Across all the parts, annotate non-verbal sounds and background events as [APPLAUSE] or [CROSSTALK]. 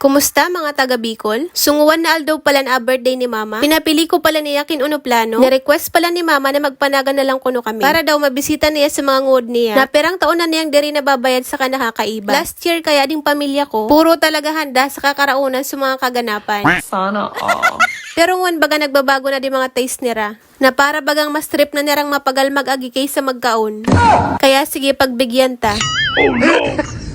Kumusta mga taga Bicol? Sunguan na aldaw pala na birthday ni mama. Pinapili ko pala niya kin uno plano. Ni-request pala ni mama na magpanagan na lang kuno kami. Para daw mabisita niya sa mga ngod niya. Na perang taon na niyang diri na babayad sa kanakakaiba. Last year kaya ding pamilya ko, puro talaga handa sa kakaraunan sa mga kaganapan. [LAUGHS] Sana all. Pero ngun baga nagbabago na di mga taste nira. Na para bagang mas trip na nirang mapagal mag-agi kaysa magkaon. Kaya sige pagbigyan ta. [LAUGHS]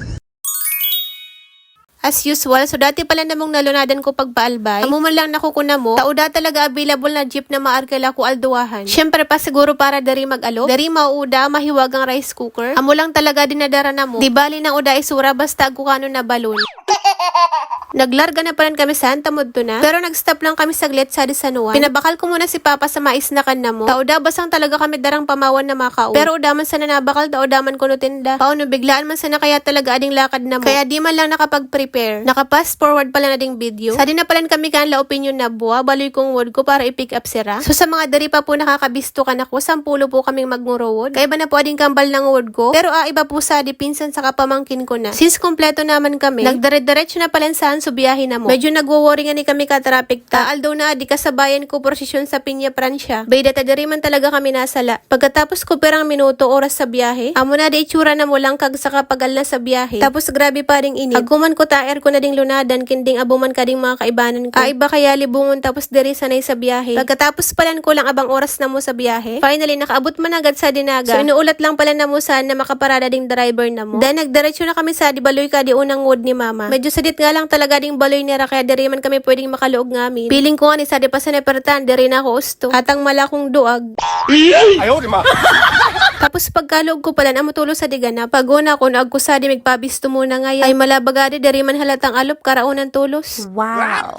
As usual, so dati pala namong nalunadan ko pagpaalbay. Amo man lang nakukuna mo, tauda talaga available na jeep na maarkela ko alduwahan. Syempre pa siguro para dari mag-alok. Dari mauuda, mahiwag ang rice cooker. Amo lang talaga dinadara na mo. Di bali ng uda isura basta agukano na balon. [LAUGHS] Naglarga na pala kami sa Santa Mood na. Pero nag-stop lang kami saglit sa Disanuan. Pinabakal ko muna si Papa sa mais na kan na mo. Talaga kami darang pamawan na makao. Pero udaman sa nanabakal, taudaman ko no tinda. Pauno biglaan man sa na kaya talaga ading lakad na mo. Kaya di man lang nakapag-prepare. Naka-fast forward pala na ding video. Sa din na pala kami kan la opinion na buwa, baloy kong word ko para i-pick up sira. So sa mga dari pa po nakakabisto kan ako, sampulo po kaming magngurowod. Kaya ba na po ading kambal ng word ko. Pero ah, iba po sa di pinsan sa kapamangkin ko na. Since kompleto naman kami, nagdire-diretso na pala saan so biyahe na mo. Medyo nagwo-worry nga ni kami ka traffic ta. Aldaw na di kasabayan ko prosesyon sa Pinya Francia. Bay data man talaga kami nasala. Pagkatapos ko perang minuto oras sa biyahe, amo na di itsura na mo lang kag sa kapagal na sa biyahe. Tapos grabe pa ring init. Aguman ko taer ko na ding lunadan kinding abuman ka ding mga kaibanan ko. Kaiba kaya libungon tapos diri sanay sa biyahe. Pagkatapos palan ko lang abang oras na mo sa biyahe. Finally nakaabot man agad sa dinaga. So inuulat lang pala na mo saan na makaparada ding driver na mo. Then nagdiretso na kami sa di baloy ka di unang wood ni mama. Medyo sadit nga lang talaga talaga ding baloy ni Rakya, diri man kami pwedeng makaluog ngamin. Piling ko ani sa di pa sa nepertan, diri na ko usto. Hatang malakong duag. Ayaw, di ma. [LAUGHS] Tapos pagkalog ko pala na mutulo sa digana, paguna ko na agkusa di magpabisto muna ngayon. Ay malabagari, diri man halatang alop karaunan tulos. Wow.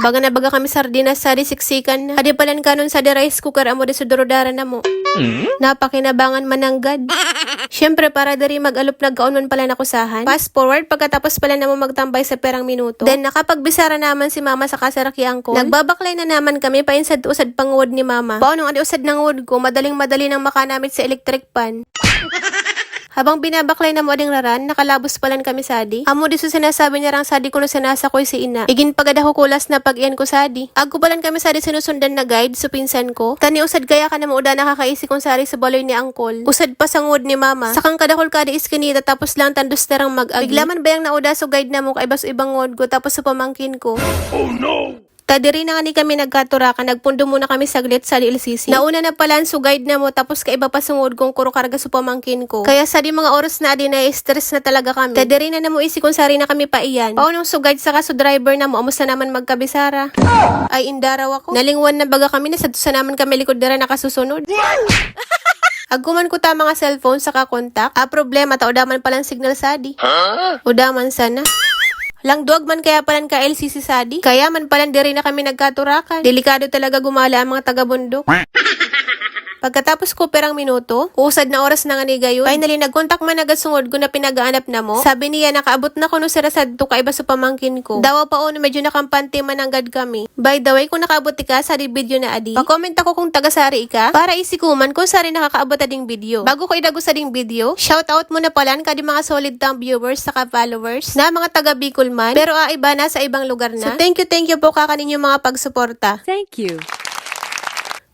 Baga na baga kami sardinas sa siksikan na. Adi palan kanon sa di rice cooker amo di sudorodara na mo. Napakinabangan mananggad. Siyempre para dari mag-alop nagkaon man pala nakusahan. Fast forward pagkatapos pala na mo magtambay sa perang minuto. Then nakapagbisara naman si mama sa kasarakian ko. Nagbabaklay na naman kami pa insad usad pangwod ni mama. Paano adi usad ng wood ko, madaling madali nang makanamit sa electric pan. Habang binabaklay na mo ading raran, nakalabos palan kami sadi. Amo di so sinasabi niya rang sadi ko no sinasa si ina. Igin pagada ko kulas na pag ko sadi. Agko palan kami sadi sinusundan na guide so pinsan ko. Tani usad kaya ka na mo uda nakakaisi kong sari sa baloy ni angkol. Usad pa sa ngod ni mama. Sakang kadakol kada iskinita tapos lang tandos terang mag-agi. Biglaman ba yung nauda so guide na mo kay bas ibang ngod ko tapos sa pamangkin ko. Tadiri na nga ni kami nagkaturakan, nagpundo muna kami saglit sa LCC. Nauna na pala so guide na mo, tapos kaiba pa sungod kong kuro karga sa pamangkin ko. Kaya sa di mga oras na adi na stress na talaga kami. Tadiri na na mo isi kung sari na kami pa iyan. Paunong so guide sa kaso driver na mo, amusta naman magkabisara. Ay indaraw ako. Nalingwan na baga kami, nasa sa naman kami likod dara nakasusunod. [LAUGHS] Aguman ko ta mga cellphone sa kakontak. Ah, problema, ta udaman palang signal sa adi. Udaman sana. Lang duwag man kaya palan ka LCC Sadi. Kaya man palan diri na kami nagkaturakan. Delikado talaga gumala ang mga taga-bundok. [LAUGHS] Pagkatapos ko perang minuto, usad na oras na nga ni gayon. Finally, nagkontak man agad sungod ko na pinagaanap na mo. Sabi niya, nakaabot na ko no sarasad to kaiba sa pamangkin ko. Dawa pa o na medyo nakampante man anggad kami. By the way, kung nakaabot ka sa di video na adi, pa-comment ako kung taga-sari ka para isikuman kung sari nakakaabot ading video. Bago ko idago sa ding video, shout out mo na palan ka di mga solid tang viewers saka followers na mga taga Bicol man, pero ah, iba na sa ibang lugar na. So thank you, thank you po kakanin yung mga pagsuporta. Thank you.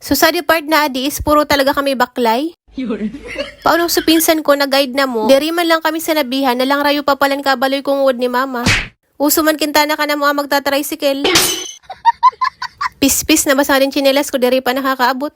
So sa depart na adi is puro talaga kami baklay. Paano sa pinsan ko na guide na mo? Diri man lang kami sa nabihan na lang rayo papalan kabaloy kong wood ni mama. Uso man kintana ka na mo ah, magta-tricycle. [LAUGHS] Pispis na basa rin chinelas ko diri pa nakakaabot.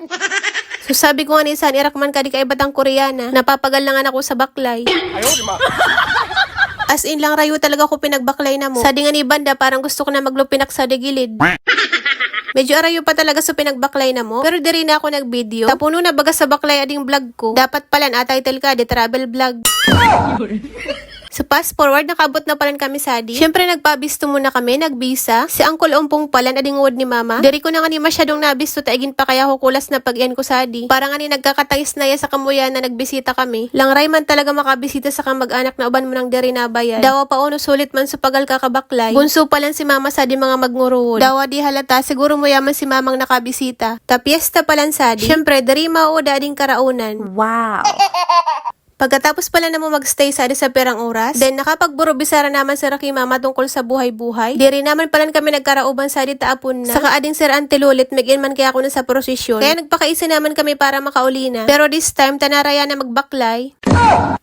So sabi ko nga ni San, irak man ka di kay batang koreana. Napapagal lang ako sa baklay. [LAUGHS] As in lang rayo talaga ko pinagbaklay na mo. Sa di nga ni banda, parang gusto ko na maglupinak sa digilid. [LAUGHS] Medyo arayo pa talaga sa pinagbaklay na mo. Pero diri na ako nag-video. Tapuno na baga sa baklay ading vlog ko. Dapat pala na title ka, di travel vlog. [LAUGHS] So fast forward, nakabot na palan kami sa di. Siyempre nagpabisto muna kami, nagbisa. Si Uncle Ompong palan, ading word ni Mama. Diri ko na nga ni masyadong nabisto, taigin pa kaya ko kulas na pag ko sa di. Para nga ni nagkakatayis na ya sa kamuyan na nagbisita kami. Langray man talaga makabisita sa kamag-anak na uban mo ng diri na bayan. Dawa pa ono sulit man sa pagal kakabaklay. Bunso pa lang si Mama sa di mga magngurul. Dawa di halata, siguro mo yaman si Mamang nakabisita. Ta piyesta pa lang sa di. Siyempre, dari mauda ading karaunan. Wow. [LAUGHS] Pagkatapos pala na mo magstay sa sa perang oras, then nakapagburo bisara naman sa Raki Mama tungkol sa buhay-buhay. Di rin naman pala kami nagkarauban sa di taapon na. Saka ading Sir Antilulit, mag-in man kaya ako na sa prosesyon. Kaya nagpakaisa naman kami para makauli na. Pero this time, tanaraya na magbaklay.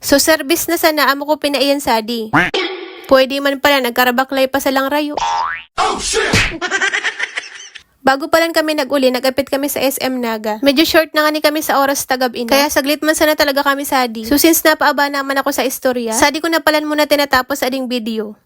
So service na sana amo ko pinaiyan sa di. Pwede man pala nagkarabaklay pa sa lang rayo. [LAUGHS] Bago pa lang kami nag-uli, nagapit kami sa SM Naga. Medyo short na nga ni kami sa oras tagab-ina. Kaya saglit man sana talaga kami sa adi. So since napaaba naman ako sa istorya, sa adi ko na palan muna tinatapos ading video.